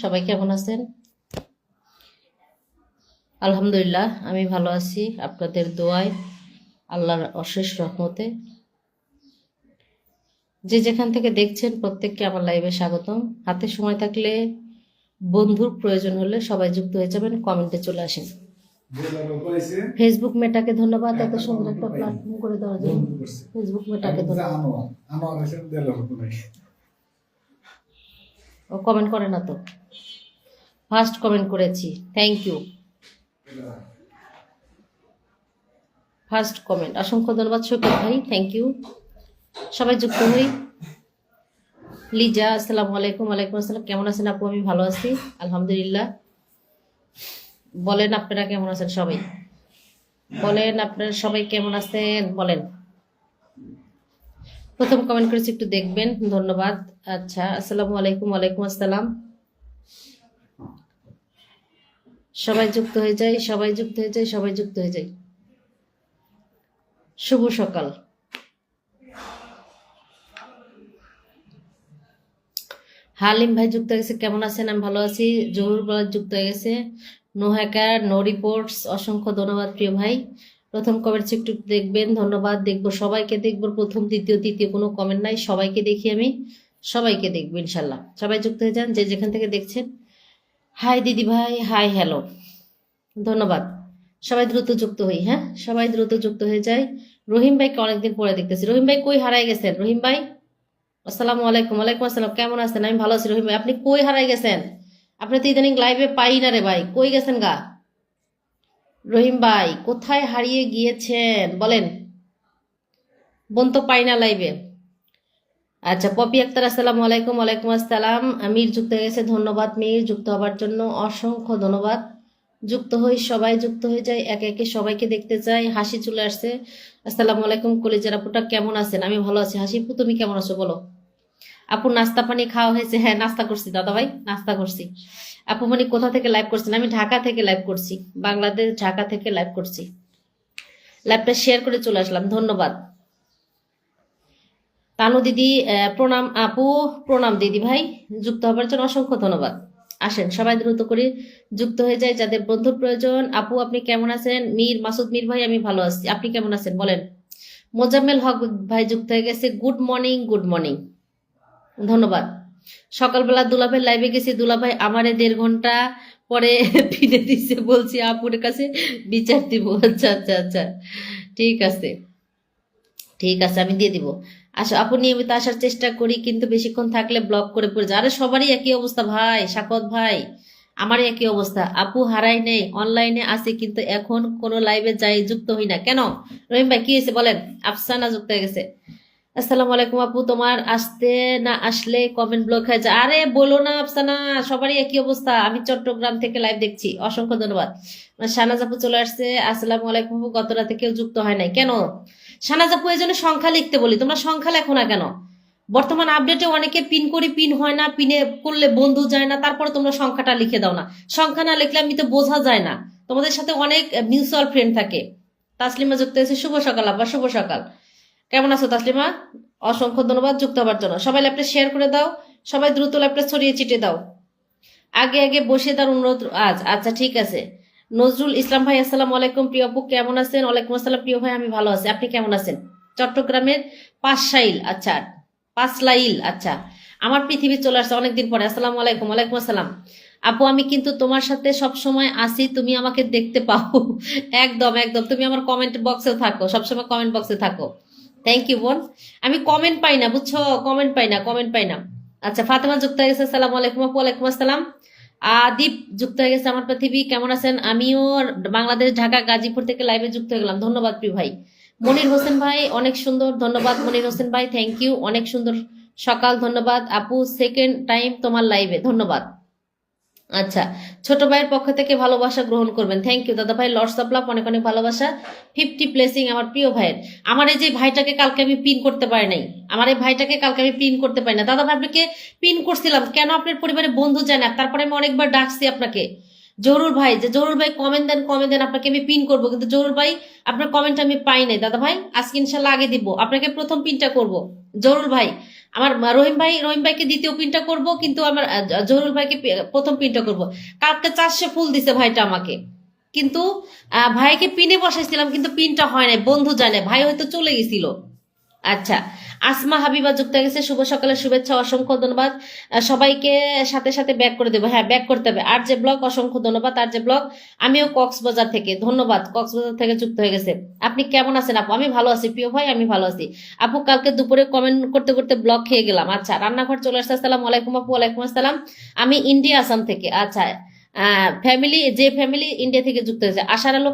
সবাই কেমন আছেন? আলহামদুলিল্লাহ আমি ভালো আছি। আপনাদের দোয়ায় আল্লাহর অশেষ রহমতে। যে যেখান থেকে দেখছেন প্রত্যেককে আমার লাইভে স্বাগতম। হাতে সময় থাকলে বন্ধুর প্রয়োজন হলে সবাই যুক্ত হয়ে যাবেন কমেন্টে চলে আসেন। ফেসবুক মেটাকে ধন্যবাদ এত সুন্দর একটা প্ল্যাটফর্ম করে দেওয়ার জন্য। ফেসবুক মেটাকে ধন্যবাদ। ও কমেন্ট করে না তো। ফার্স্ট কমেন্ট করেছি। Thank you first comment. অসংখ্য ধন্যবাদ সৈকত ভাই। থ্যাংক ইউ সবাই যুক্ত হই। লিজা, আসসালামু আলাইকুম। ওয়ালাইকুম আসসালাম। কেমন আছেন আপু? আমি ভালো আছি। আলহামদুলিল্লাহ। বলেন আপনারা কেমন আছেন সবাই? বলেন আপনারা সবাই কেমন আছেন? বলেন। প্রথম কমেন্ট করেছি, একটু দেখবেন। ধন্যবাদ। আচ্ছা আসসালামু আলাইকুম। ওয়ালাইকুম আসসালাম। সবাই যুক্ত হয়ে যায় সবাই যুক্ত হয়ে যায় সবাই যুক্ত হয়ে যায় শুভ সকাল। হালিম ভাই যুক্ত হয়ে গেছে, কেমন আছেন? আমি ভালো আছি। জহুর বলার যুক্ত হয়ে গেছে। নো হ্যাকার নো রিপোর্টস, অসংখ্য ধন্যবাদ প্রিয় ভাই। প্রথম কমেন্ট একটু দেখবেন, ধন্যবাদ। দেখব সবাইকে দেখব, প্রথম, দ্বিতীয়, তৃতীয় কোনো কমেন্ট নাই। সবাইকে দেখি আমি, সবাইকে দেখব ইনশাল্লাহ। সবাই যুক্ত হয়ে যান, যে যেখান থেকে দেখছেন। হাই দিদি ভাই, হাই, হ্যালো। ধন্যবাদ। সবাই দ্রুত যুক্ত হই হ্যাঁ? সবাই দ্রুত যুক্ত হয়ে যায় রহিম ভাইকে অনেকদিন পরে দেখতেছি। রহিম ভাই কই হারাই গেছেন? রহিম ভাই? আসসালামু আলাইকুম, ওয়ালাইকুম আসসালাম। কেমন আছেন? আমি ভালো আছি, রহিম ভাই। আপনি কই হারাই গেছেন? আপনি তো ইদানিং লাইভে পাই না রে ভাই। কই গেছেন গা? রহিম ভাই, কোথায় হারিয়ে গিয়েছেন? বলেন। বোন তো পাই না লাইভে আচ্ছা পপি আক্তার, আসসালাম আলাইকুম, ওয়ালাইকুম আসসালাম। আমির যুক্ত হয়ে গেছে, ধন্যবাদ মির, যুক্ত হবার জন্য অসংখ্য ধন্যবাদ। যুক্ত হই, সবাই যুক্ত হয়ে যায়, একে একে সবাইকে দেখতে চাই, হাসি চলে আসছে। আসসালামু আলাইকুম, কলিজার আপুটা, কেমন আছেন? আমি ভালো আছি। হাসিপু তুমি কেমন আছো, বলো? আপু, নাস্তা পানি খাওয়া হয়েছে? হ্যাঁ নাস্তা করছি, দাদা ভাই, নাস্তা করছি। আপু মানে কোথা থেকে লাইভ করছেন? আমি ঢাকা থেকে লাইভ করছি, বাংলাদেশ ঢাকা থেকে লাইভ করছি। লাইভটা শেয়ার করে চলে আসলাম, ধন্যবাদ। তানু দিদি প্রণাম আপু, প্রণাম দিদি ভাই, যুক্ত হবার জন্য অসংখ্য ধন্যবাদ। আসেন, সবাই দ্রুত করে যুক্ত হয়ে যায় যাদের বন্ধুর প্রয়োজন। আপু, আপনি কেমন আছেন? মীর, মাসুদ মীর ভাই, আমি ভালো আছি। আপনি কেমন আছেন? বলেন। মোজাম্মেল হক ভাই যুক্ত হয়ে গেছে। Good morning good morning. ধন্যবাদ। সকালবেলা দুলাভাই লাইভে গেছি। দুলাভাই আমারে দেড় ঘণ্টা পরে ফিরে দিছে। বলছি, আপুর কাছে বিচার দিব। আচ্ছা আচ্ছা আচ্ছা। ঠিক আছে। ঠিক আছে, আমি দিয়ে দিব। আচ্ছা আপু নিয়মিত আসার চেষ্টা করি, কিন্তু বেশিক্ষণ থাকলে ব্লক করে পড়ে যায়। আরে, সবারই একই অবস্থা ভাই, সাকত ভাই, আমারই একই অবস্থা। আপু হারাই নেই অনলাইনে আছে, কিন্তু এখন কোনো লাইভে যাই, যুক্ত হই না। কেন? রহিম ভাই, কি হয়েছে বলেন? আফসানা যুক্ত হয়ে গেছে। আসসালামু আলাইকুম আপু, তোমার আসতে না আসলে কমেন্ট ব্লক হয়ে যায়। আরে, বলো না আফসানা, সবারই একই অবস্থা। আমি চট্টগ্রাম থেকে লাইভ দেখছি। অসংখ্য ধন্যবাদ। শাহনাজ আপু চলে আসছে। আসসালামু আলাইকুম গত রাতে কেউ যুক্ত হয় নাই। কেন? শাহনাজ আপু এই জন্য সংখ্যা লিখতে বলি, তোমরা সংখ্যা লেখো না কেন? বর্তমান আপডেটে অনেকে পিন করি পিন হয় না পিনে করলে বন্ধু যায় না, তারপরে তোমরা সংখ্যাটা লিখে দাও না। সংখ্যা না লিখলে আমি তো বোঝা যায় না। তোমাদের সাথে অনেক মিউচুয়াল ফ্রেন্ড থাকে। তাসলিমা যুক্ত হয়েছে, শুভ সকাল আবার শুভ সকাল। কেমন আছো তাসলিমা? অসংখ্য ধন্যবাদ যুক্ত হবার জন্য। সবাই ল্যাপটা শেয়ার করে দাও, সবাই দ্রুত ল্যাপটা ছড়িয়ে চিটে দাও। আগে আগে বসে তার অনুরোধ আজ আচ্ছা ঠিক আছে। নজরুল ইসলাম ভাই, আসসালামু আলাইকুম। প্রিয় আপু, কেমন আছেন? ওয়ালাইকুম আসসালাম। প্রিয় ভাই, আমি ভালো আছি। আপনি কেমন আছেন? চট্টগ্রামের পাঁচশাইল আচ্ছা পাঁচলাইল আচ্ছা। আমার পৃথিবী চলে আসছে অনেকদিন পরে। আসসালামু আলাইকুম, ওয়ালাইকুম আসসালাম। আপু, আমি কিন্তু তোমার সাথে সব সময় আসি তুমি আমাকে দেখতে পাও। একদম একদম। তুমি আমার কমেন্ট বক্সে থাকো, সবসময় কমেন্ট বক্সে থাকো। থ্যাংক ইউ বোন। আমি কমেন্ট পাই না, বুঝছ? কমেন্ট পাই না কমেন্ট পাই না। আচ্ছা ফাতেমা যুক্ত হয়ে গেছে। সালাম আলাইকুম আপু, ওয়ালাইকুম আসসালাম। আদীপ যুক্ত হয়ে গেছে আমার পৃথিবী, কেমন আছেন? আমিও বাংলাদেশ, ঢাকা, গাজীপুর থেকে লাইভে যুক্ত হয়ে গেলাম। ধন্যবাদ প্রিয় ভাই। মনির হোসেন ভাই, অনেক সুন্দর। ধন্যবাদ মনির হোসেন ভাই। থ্যাংক ইউ অনেক সুন্দর সকাল। ধন্যবাদ। আপু সেকেন্ড টাইম তোমার লাইভে ধন্যবাদ। আচ্ছা ছোট ভাইয়ের পক্ষ থেকে ভালোবাসা গ্রহণ করবেন। থ্যাংক ইউ দাদা ভাই লর্ডস অফ লাভ অনেক অনেক ভালোবাসা। ফিফটি প্লেসিং আমার প্রিয় ভাইয়ের। আমার এই যে ভাইটাকে কালকে আমি পিন করতে পারি নাই, আমার এই ভাইটাকে কালকে আমি পিন করতে পারি না। দাদা ভাই, আপনাকে পিন করছিলাম, কেন আপনার পরিবারে বন্ধু যায় না? তারপরে আমি অনেকবার ডাকছি আপনাকে। জরুর ভাই, যে জরুর ভাই কমেন্ট দেন কমেন্ট দেন, আপনাকে আমি পিন করব। কিন্তু জরুর ভাই, আপনার কমেন্ট আমি পাই নাই। দাদা ভাই, আজকে ইনশাল্লাহ আগে দিব। আপনাকে প্রথম পিনটা করব। জরুর ভাই আমার রহিম ভাই, রহিম ভাইকে দ্বিতীয় পিনটা করব, কিন্তু আমার জহরুল ভাইকে প্রথম পিনটা করব। কালকে চারশো ফুল দিছে ভাইটা আমাকে। কিন্তু ভাইকে পিনে বসাইছিলাম, কিন্তু পিনটা হয় নাই, বন্ধু জানে, ভাই হয়তো চলে গেছিল। আচ্ছা আসমা হাবিবা যুক্ত গেছে। শুভ সকালের শুভেচ্ছা, অসংখ্য ধন্যবাদ। সবাইকে সাথে সাথে ব্যাক করে দেবো। হ্যাঁ ব্যাক করতে হবে। আর যে ব্লগ অসংখ্য ধন্যবাদ। আর যে ব্লগ আমিও কক্সবাজার থেকে। ধন্যবাদ, কক্সবাজার থেকে যুক্ত হয়ে গেছে। আপনি কেমন আছেন আপু? আমি ভালো আছি। প্রিয় ভাই, আমি ভালো আছি। আপু, কালকে দুপুরে কমেন্ট করতে করতে ব্লগ খেয়ে গেলাম। আচ্ছা রান্নাঘর চলে আসছে। আসসালাম আলাইকুম আপু, ওয়ালাইকুম আসসালাম। আমি ইন্ডিয়া আসাম থেকে। আচ্ছা ফ্যামিলি যে ফ্যামিলি ইন্ডিয়া থেকে যুক্ত হয়েছে, আশার আলো